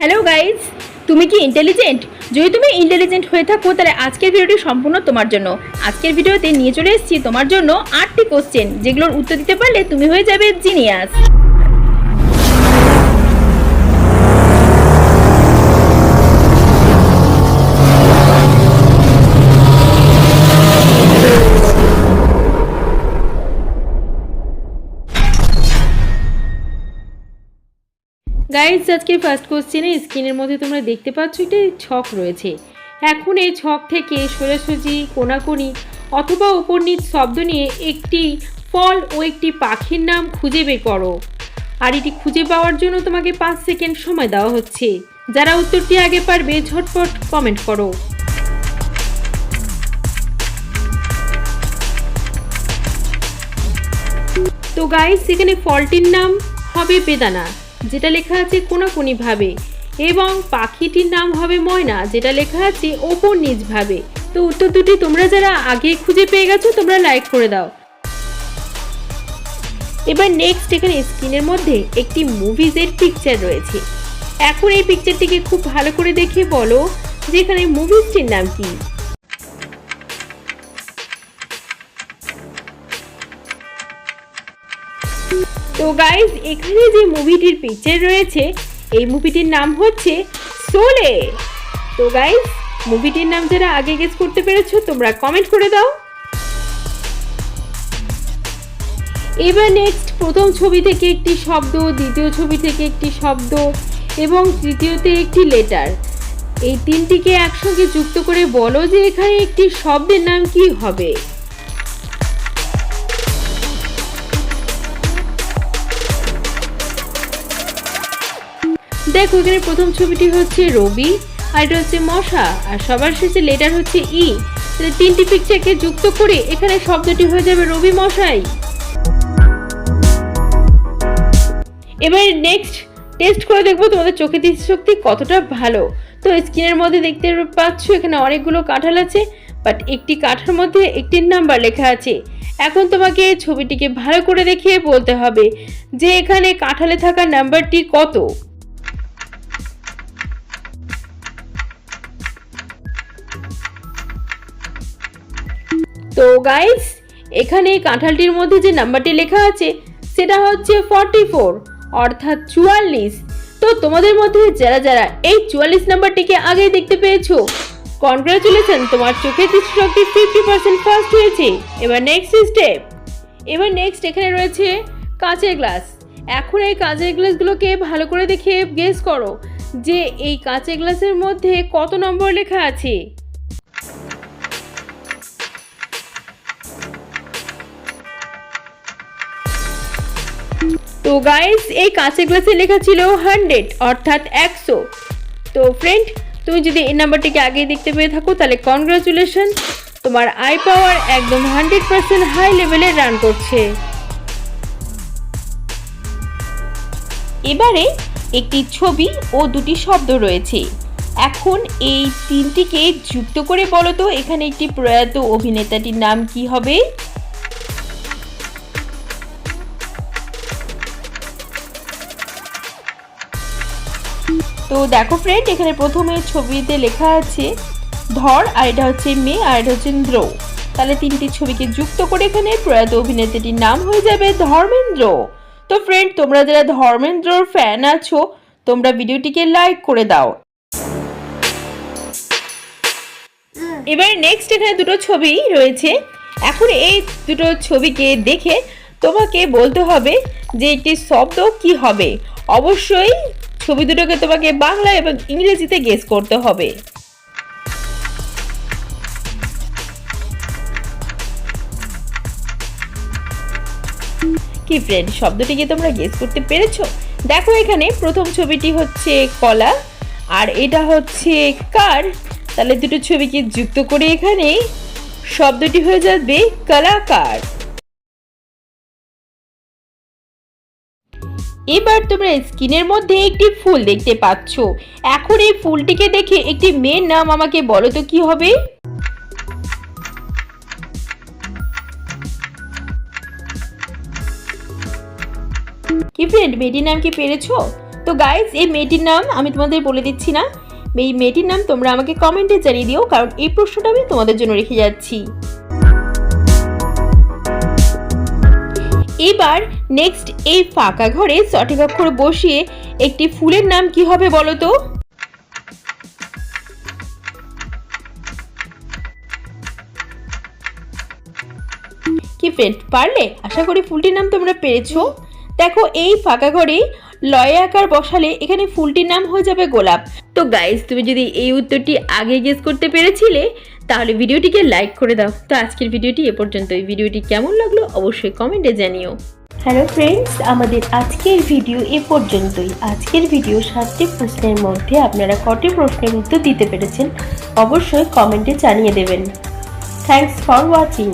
Hello guys তুমি কি intelligent যদি তুমি ইন্টেলিজেন্ট হয়ে থাকো, তাহলে আজকের ভিডিওটি সম্পূর্ণ তোমার জন্য। আজকের ভিডিওতে নিয়ে চলে এসেছি তোমার জন্য আটটি কোশ্চেন যেগুলোর উত্তর দিতে পারলে তুমি হয়ে যাবে জিনিয়াস গাইজ আজকের ফার্স্ট কোশ্চেনে স্ক্রিনের মধ্যে তোমরা দেখতে পাচ্ছ একটি ছক রয়েছে। এখন এই ছক থেকে সোজাসুজি, কোনাকুনি অথবা উপর নিচ শব্দ নিয়ে একটি ফল ও একটি পাখির নাম খুঁজে বের করো। আর এটি খুঁজে পাওয়ার জন্য তোমাকে পাঁচ সেকেন্ড সময় দেওয়া হচ্ছে। যারা উত্তরটি আগে পারবে, ঝটপট কমেন্ট করো। তো গাইস এখানে ফলটির নাম হবে বেদানা। যেটা লেখা আছে কোনাকুনি ভাবে এবং পাখিটির নাম হবে ময়না, যেটা লেখা আছে ওপর নিচ ভাবে তো উত্তর দুটি তোমরা যারা আগে খুঁজে পেয়ে গেছো, তোমরা লাইক করে দাও। এবার নেক্সট এখানে স্ক্রিনের মধ্যে একটি মুভিজের পিকচার রয়েছে। এখন এই পিকচারটিকে খুব ভালো করে দেখে বলো যে এখানে মুভিজটির নাম কি? তো গাইজ এখানে যে মুভিটির পিকচার রয়েছে, এই মুভিটির নাম হচ্ছে সোলে তো গাইজ মুভিটির নাম যারা আগে গেস করতে পেরেছ, তোমরা কমেন্ট করে দাও। এবার নেক্সট প্রথম ছবি থেকে একটি শব্দ, দ্বিতীয় ছবি থেকে একটি শব্দ, এবং তৃতীয়তে একটি লেটার এই তিনটিকে একসঙ্গে যুক্ত করে বলো যে এখানে একটি শব্দের নাম কি হবে। দেখো এখানে প্রথম ছবিটি হচ্ছে রবি, আর এটা হচ্ছে মশা, আর সবার শেষে লেটার হচ্ছে ই তাহলে তিনটি পিকচারকে যুক্ত করে এখানে শব্দটি হয়ে যাবে রবি মশাই। এবার নেক্সট টেস্ট করে দেখব তোমাদের চোখের দৃষ্টিশক্তি কতটা ভালো। তো স্ক্রিনের মধ্যে দেখতে পাচ্ছ, এখানে অনেকগুলো কাঁঠাল আছে বাট একটি কাঠার মধ্যে একটি নাম্বার লেখা আছে। এখন তোমাকে ছবিটিকে ভালো করে দেখে বলতে হবে যে এখানে কাঁঠালে থাকা নাম্বারটি কত। তো গাইস এখানে কাঁঠালটির মধ্যে যে নাম্বারটি লেখা আছে, সেটা হচ্ছে ফর্টি ফোর অর্থাৎ চুয়াল্লিশ। তো তোমাদের মধ্যে যারা যারা এই চুয়াল্লিশ নাম্বারটিকে আগেই দেখতে পেয়েছ কনগ্রাচুলেশন তোমার চোখের দৃষ্টিশক্তি ফিফটি পার্সেন্ট ফার্স্ট হয়েছে। এবার নেক্সট স্টেপ এবার নেক্সট এখানে রয়েছে কাঁচের গ্লাস এখন এই কাঁচের গ্লাসগুলোকে ভালো করে দেখে গেস করো যে এই কাঁচের গ্লাসের মধ্যে কত নম্বর লেখা আছে। তো গাইস এই কাঁচের গ্লাসে লেখা ছিল হান্ড্রেড অর্থাৎ একশো। তো ফ্রেন্ড তুমি যদি এই নাম্বারটিকে আগেই দেখতে পেয়ে থাকো, তাহলে কনগ্রাচুলেশন তোমার আই পাওয়ার একদম hundred percent high level run করছে। এবারে একটি ছবি ও দুটি শব্দ রয়েছে। এখন এই তিনটিকে যুক্ত করে বলো তো, এখানে একটি প্রয়াত অভিনেতাটির নাম কি হবে? তো দেখো ফ্রেন্ড এখানে প্রথমে ছবিতে লেখা আছে, ধর, আর এটা হচ্ছে মেয়ে, আর এটা হচ্ছে ইন্দ্র। তাহলে তিনটি ছবিকে যুক্ত করে এখানে প্রয়াত অভিনেতাটির নাম হয়ে যাবে ধর্মেন্দ্র। তো ফ্রেন্ড তোমরা যারা ধর্মেন্দ্রর ফ্যান আছো, তোমরা ভিডিওটিকে লাইক করে দাও। এবার নেক্সট এখানে দুটো ছবি রয়েছে। এখন এই দুটো ছবিকে দেখে তোমাকে বলতে হবে যে একটি শব্দ কি হবে। অবশ্যই ছবি দুটোকে তোমাকে বাংলা এবং ইংরেজিতে গেস করতে হবে। কি ফ্রেন্ড শব্দটিকে তোমরা গেস করতে পেরেছ? দেখো এখানে প্রথম ছবিটি হচ্ছে কলা, আর এটা হচ্ছে কার? তাহলে দুটো ছবিকে যুক্ত করে এখানে শব্দটি হয়ে যাবে কলাকার। এবার তোমরা স্ক্রিনের মধ্যে একটি ফুল দেখতে পাচ্ছ। এখন এই ফুলটিকে দেখে একটি মেয়ের নাম আমাকে বলো তো কি হবে? কি ফ্রেন্ড মেয়েটির নাম কি পেরেছ? তো গাইজ এই মেয়েটির নাম আমি তোমাদের বলে দিচ্ছি না। এই মেয়েটির নাম তোমরা আমাকে কমেন্টে জানিয়ে দিও, কারণ এই প্রশ্নটা আমি তোমাদের জন্য রেখে যাচ্ছি। এবার নেক্সট এই ফাঁকা ঘরে সঠিক অক্ষর বসিয়ে একটি ফুলের নাম কি হবে বলো তো? কি ফ্রেন্ড পারলে? আশা করি ফুলটির নাম তোমরা পেরেছ। দেখো, এই ফাঁকা ঘরে লয়ে আকার বসালে এখানে ফুলটির নাম হয়ে যাবে গোলাপ। তো গাইস তুমি যদি এই উত্তরটি আগে গেস করতে পেরেছিলে, তাহলে ভিডিওটিকে লাইক করে দাও। তো আজকের ভিডিওটি এ পর্যন্তই। ভিডিওটি কেমন লাগল অবশ্যই কমেন্টে জানিও। হ্যালো ফ্রেন্ডস আমাদের আজকের ভিডিও এ পর্যন্তই। আজকের ভিডিও সাতটি প্রশ্নের মধ্যে আপনারা কটি প্রশ্নের উত্তর দিতে পেরেছেন, অবশ্যই কমেন্টে জানিয়ে দেবেন। Thanks for watching